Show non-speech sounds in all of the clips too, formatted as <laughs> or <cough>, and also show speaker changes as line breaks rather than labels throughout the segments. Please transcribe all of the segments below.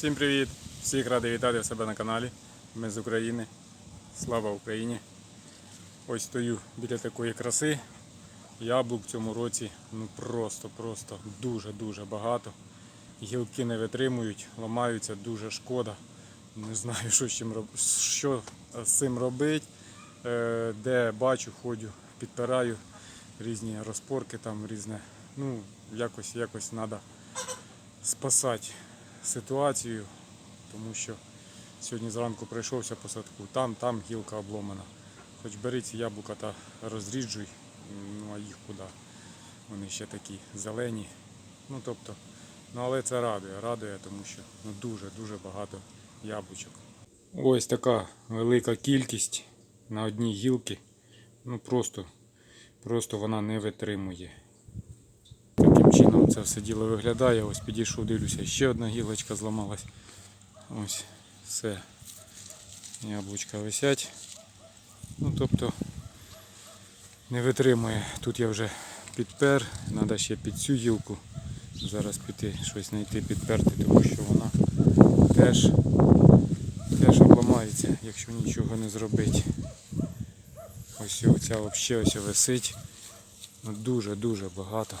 Всім привіт! Всіх радий вітати в себе на каналі. Ми з України. Слава Україні! Ось стою біля такої краси. Яблук в цьому році ну просто-просто дуже-дуже багато. Гілки не витримують, ламаються, дуже шкода. Не знаю, що з, чим роб... що з цим робити. Е, Де бачу, ходжу, підпираю різні розпорки, там різне. Ну, якось, якось треба спасати ситуацію, тому що сьогодні зранку прийшовся по садку, там, там гілка обломана. Хоч бери ці яблука та розріджуй, ну а їх куди? Вони ще такі зелені. Ну тобто, ну але це радує, радує, тому що ну, дуже-дуже багато яблучок. Ось така велика кількість на одній гілці. Ну просто, просто вона не витримує. Таким чином це все діло виглядає. Ось підійшов, дивлюся, ще одна гілочка зламалась. Ось все. Яблучка висять. Ну тобто не витримує. Тут я вже підпер, треба ще під цю гілку. Зараз піти щось знайти підперти, тому що вона теж, теж обламається, якщо нічого не зробити. Ось ця взагалі ось висить. Ну, дуже-дуже багато.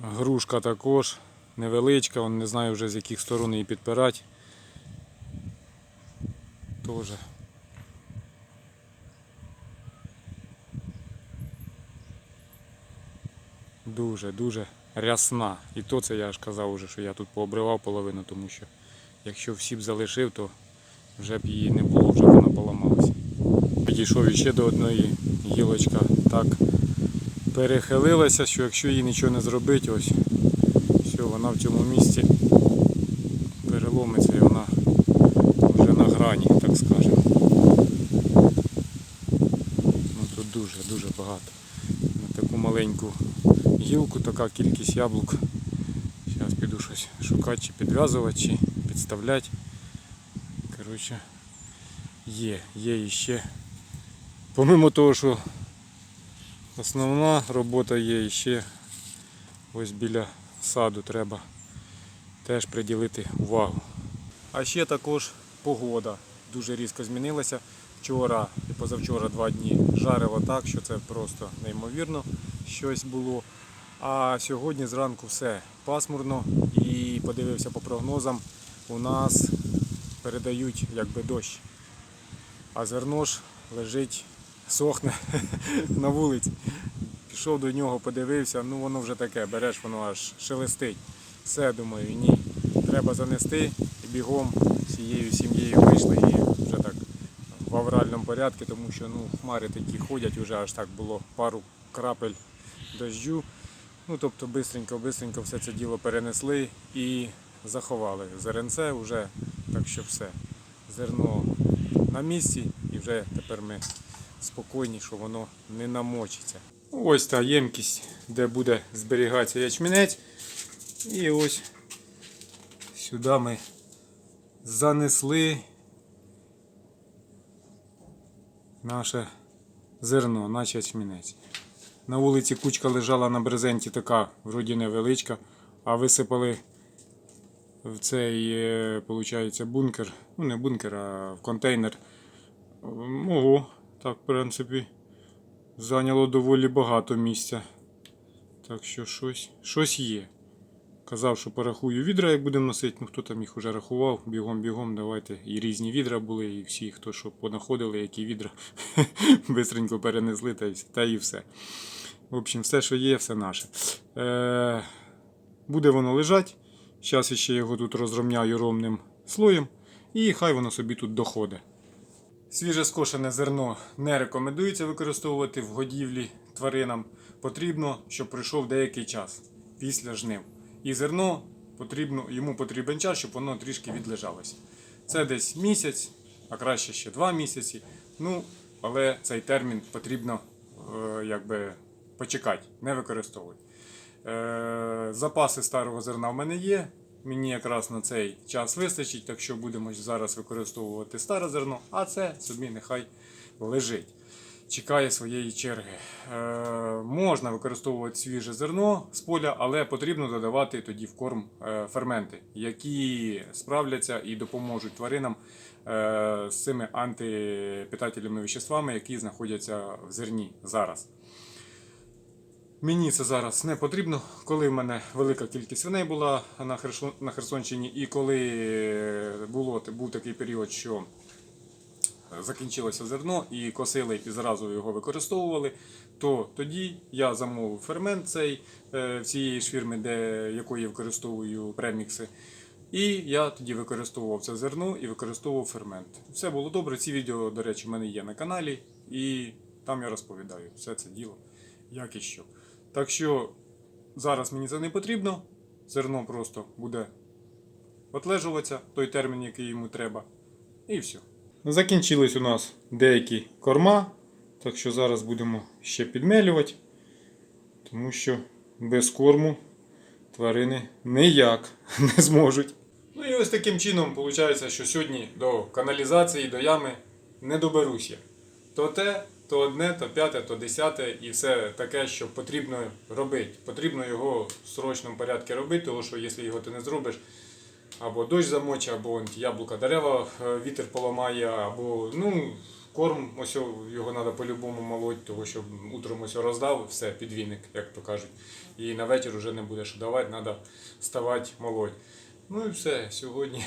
Грушка також невеличка, он не знаю вже з яких сторон її підпирати. Тоже. Дуже, дуже рясна. І то це я ж казав уже, що я тут пообривав половину, тому що якщо всі б залишив, то вже б її не було, вже б вона поламалася. Підійшов іще до одної гілочка так перехилилася, що якщо їй нічого не зробити, ось все, вона в цьому місці переломиться і вона вже на грані, так скажемо. Ну тут дуже-дуже багато. На таку маленьку гілку така кількість яблук. Зараз піду щось шукати, чи підв'язувати, чи підставляти. Коротше, є, є іще. Помимо того, що Основна робота є ще ось біля саду треба теж приділити увагу. А ще також погода дуже різко змінилася. Вчора і позавчора два дні жарило так, що це просто неймовірно щось було. А сьогодні зранку все пасмурно і подивився по прогнозам, у нас передають якби дощ. А зерно ж лежить сохне <laughs> на вулиці. Пішов до нього, подивився, ну воно вже таке, береш, воно аж шелестить. Все, думаю, ні. Треба занести і бігом всією сім'єю вийшли і вже так в авральному порядку, тому що ну, хмари такі ходять, вже аж так було пару крапель дощу. Ну тобто бистренько, бистренько все це діло перенесли і заховали. Зеренце вже, так що все. Зерно на місці і вже тепер ми спокійні, що воно не намочиться. Ось та ємкість, де буде зберігатися ячмінець. І ось сюди ми занесли наше зерно, наш ячмінець. На вулиці кучка лежала на брезенті така, вроді невеличка, а висипали в цей, е, получається, бункер. Ну не бункер, а в контейнер. Ого, так, в принципі, зайняло доволі багато місця. Так що щось, щось є. Казав, що порахую відра, як будемо носити. Ну хто там їх уже рахував, бігом-бігом, давайте. І різні відра були, і всі, хто що понаходили, які відра, <laughs> бистренько перенесли та та і все. В общем, все, що є, все наше. Е, буде воно лежать. Зараз ще його тут розромняю ровним слоєм. І хай воно собі тут доходить. Свіже скошене зерно не рекомендується використовувати в годівлі тваринам. Потрібно, щоб пройшов деякий час після жнив. І зерно потрібно, йому потрібен час, щоб воно трішки відлежалося. Це десь місяць, а краще ще два місяці. Ну, але цей термін потрібно е, якби почекати, не використовувати. Е, запаси старого зерна в мене є. Мені якраз на цей час вистачить, так що будемо зараз використовувати старе зерно, а це собі нехай лежить. чекає своєї черги. Е, можна використовувати свіже зерно з поля, але потрібно додавати тоді в корм е, ферменти, які справляться і допоможуть тваринам е, з цими антипитательними веществами, які знаходяться в зерні зараз. Мені це зараз не потрібно, коли в мене велика кількість свиней була на, Херсонщині, і коли було, був такий період, що закінчилося зерно і косили і зразу його використовували, то тоді я замовив фермент цей е, цієї ж фірми, де, якої я використовую премікси. І я тоді використовував це зерно і використовував фермент. Все було добре. Ці відео, до речі, в мене є на каналі, і там я розповідаю все це діло, як і що. Так що зараз мені це не потрібно. Зерно просто буде отлежуватися той термін, який йому треба. І все. Закінчились у нас деякі корма, так що зараз будемо ще підмелювати, тому що без корму тварини ніяк <laughs> не зможуть. Ну і ось таким чином виходить, що сьогодні до каналізації, до ями не доберуся. То те, то одне, то п'яте, то десяте і все таке, що потрібно робити. Потрібно його в срочному порядку робити, тому що якщо його ти не зробиш, або дощ замочить, або яблука дерева е, вітер поламає, або ну, корм, ось його треба по-любому молоть, тому що утром ось роздав, все, підвійник, як то кажуть. І на вечір вже не буде що давати, треба вставати, молоть. Ну і все, сьогодні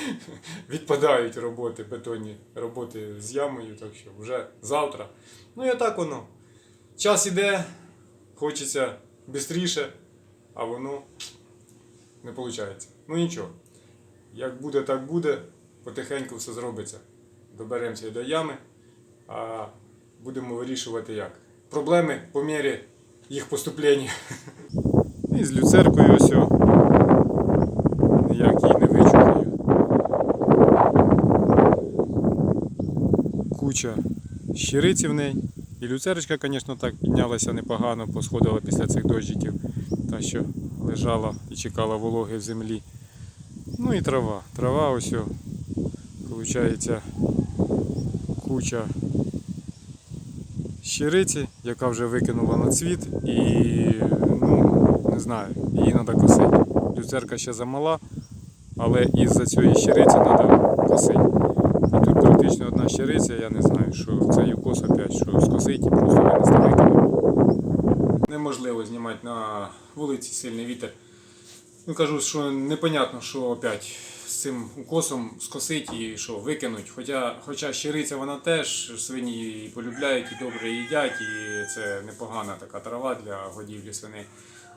<laughs> відпадають роботи, бетонні роботи з ямою, так що вже завтра. Ну і так воно. Час іде, хочеться швидше, а воно не виходить. Ну нічого. Як буде, так буде. Потихеньку все зробиться. Доберемося до ями, а будемо вирішувати як. Проблеми по мірі їх поступлення. <laughs> І з люцеркою ось. о. Ніяк її не вичухаю. Куча щириці в неї. І люцерочка, звісно, так піднялася непогано, посходила після цих дощиків. Та що лежала і чекала вологи в землі. Ну і трава. Трава ось, виходить, куча щириці, яка вже викинула на цвіт і ну, не знаю, її треба косити. Люцерка ще замала, але із-за цієї щириці треба косити. І одна щириця, я не знаю, що це юкос опять, що скосить і просто винести викинути. Неможливо знімати на вулиці сильний вітер. Ну кажу, що непонятно, що опять з цим укосом скосить і що викинуть. Хоча, хоча щириця вона теж свині її полюбляють і добре їдять, і це непогана така трава для годівлі свиней.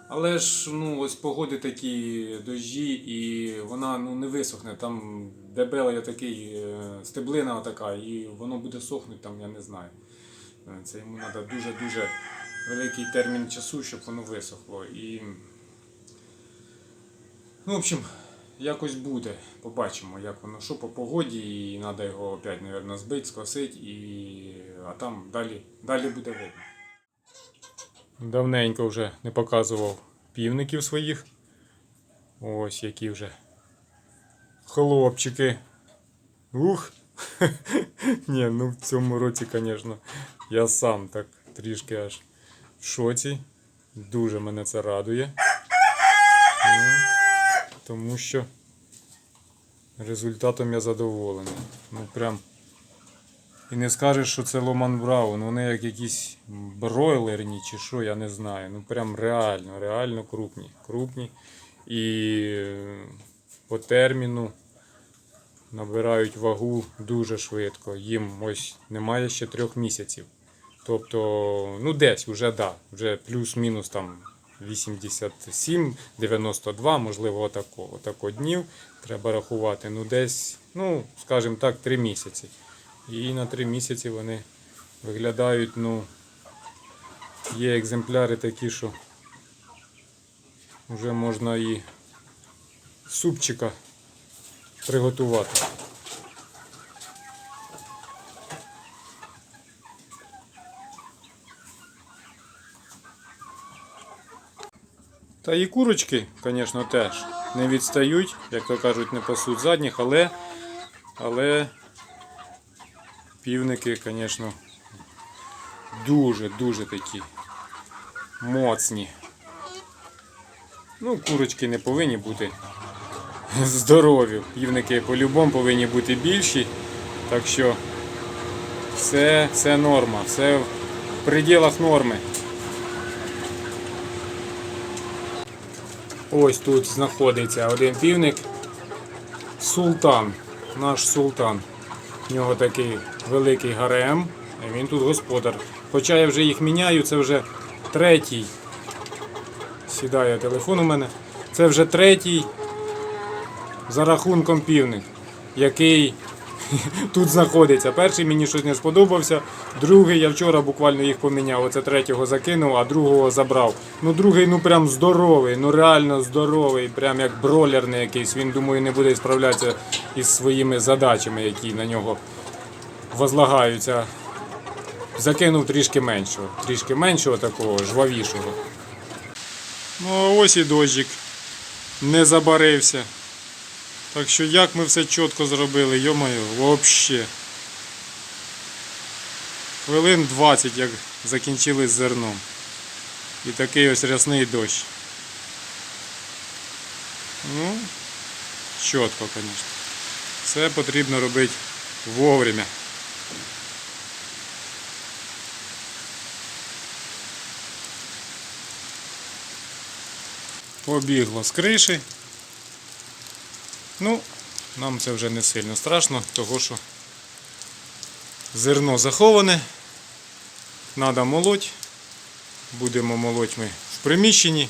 Але ж ну ось погоди такі дощі, і вона ну не висохне. Там дебелий такий е, стеблина така, і воно буде сохнути там, я не знаю. Е, Це йому треба дуже-дуже великий термін часу, щоб воно висохло. І Ну, в общем, якось буде. Побачимо, як воно, що по погоді, і треба його опять, мабуть, збити, скосити, і... а там далі, далі буде видно. Давненько вже не показував півників своїх. Ось які вже хлопчики. Ух! <laughs> Ні, ну в цьому році, звісно, я сам так трішки аж в шоці. Дуже мене це радує. Ну, тому що результатом я задоволений. Ну прям. І не скажеш, що це Ломан Браун, вони як якісь бройлерні чи що, я не знаю. Ну прям реально, реально крупні. Крупні. І е, по терміну набирають вагу дуже швидко. Їм ось немає ще трьох місяців. Тобто, ну десь вже да, вже плюс-мінус там 87, 92, можливо, отако, отако днів треба рахувати. Ну, десь, ну, скажімо так, 3 місяці. І на 3 місяці вони виглядають, ну, є екземпляри такі, що вже можна і супчика приготувати. Та і курочки, звісно, теж не відстають, як то кажуть, не пасуть задніх, але, але півники, звісно, дуже-дуже такі моцні. Ну, курочки не повинні бути <laughs> здорові. Півники по-любому повинні бути більші. Так що все, все норма, все в пределах норми. Ось тут знаходиться один півник. Султан. Наш султан. У нього такий великий гарем. і Він тут господар. Хоча я вже їх міняю, це вже третій. Сідає телефон у мене. Це вже третій за рахунком півник, який <laughs> тут знаходиться. Перший мені щось не сподобався. Другий я вчора буквально їх поміняв. Оце третього закинув, а другого забрав. Ну другий ну прям здоровий, ну реально здоровий, прям як бролерний якийсь. Він думаю не буде справлятися із своїми задачами, які на нього возлагаються. Закинув трішки меншого, трішки меншого такого, жвавішого. Ну а ось і дощик не забарився. Так що як ми все чітко зробили, йомаю, взагалі. Хвилин 20, як закінчили з зерном. І такий ось рясний дощ. Ну, чітко, звісно. Все потрібно робити вовремя. Побігло з криші. Ну, нам це вже не сильно страшно, того що зерно заховане, треба молоть. Будемо молоть ми в приміщенні.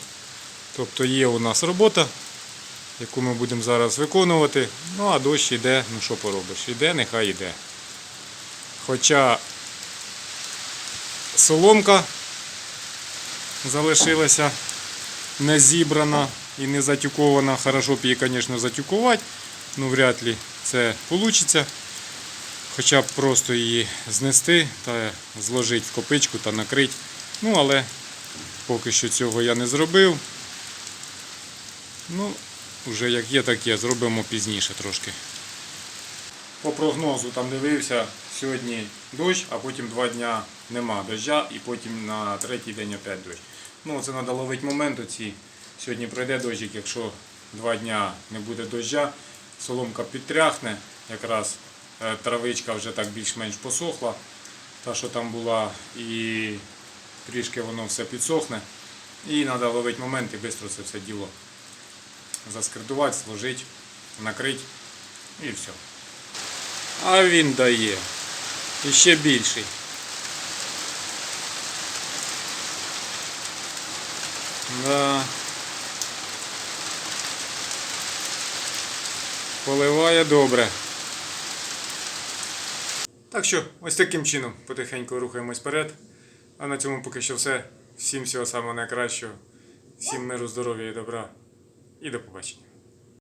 Тобто є у нас робота, яку ми будемо зараз виконувати. Ну а дощ іде, ну що поробиш, іде, нехай іде. Хоча соломка залишилася не зібрана і не затюкована. Хорошо б її, звісно, затюкувати. Ну, вряд ли це вийде. Хоча б просто її знести та зложити в копичку та накрити. Ну, але поки що цього я не зробив. Ну, вже як є, так є. Зробимо пізніше трошки. По прогнозу там дивився, сьогодні дощ, а потім два дня нема доща, і потім на третій день опять дощ. Ну, це треба ловити момент оці. Сьогодні пройде дощик, якщо два дня не буде доща, соломка підтряхне, якраз е, травичка вже так більш-менш посохла, та що там була, і трішки воно все підсохне. І треба ловити момент і швидко це все діло заскридувати, сложити, накрити і все. А він дає. І ще більший. Да. Поливає добре. Так що, ось таким чином потихеньку рухаємось вперед. А на цьому поки що все. Всім всього самого найкращого. Всім миру, здоров'я і добра. І до побачення.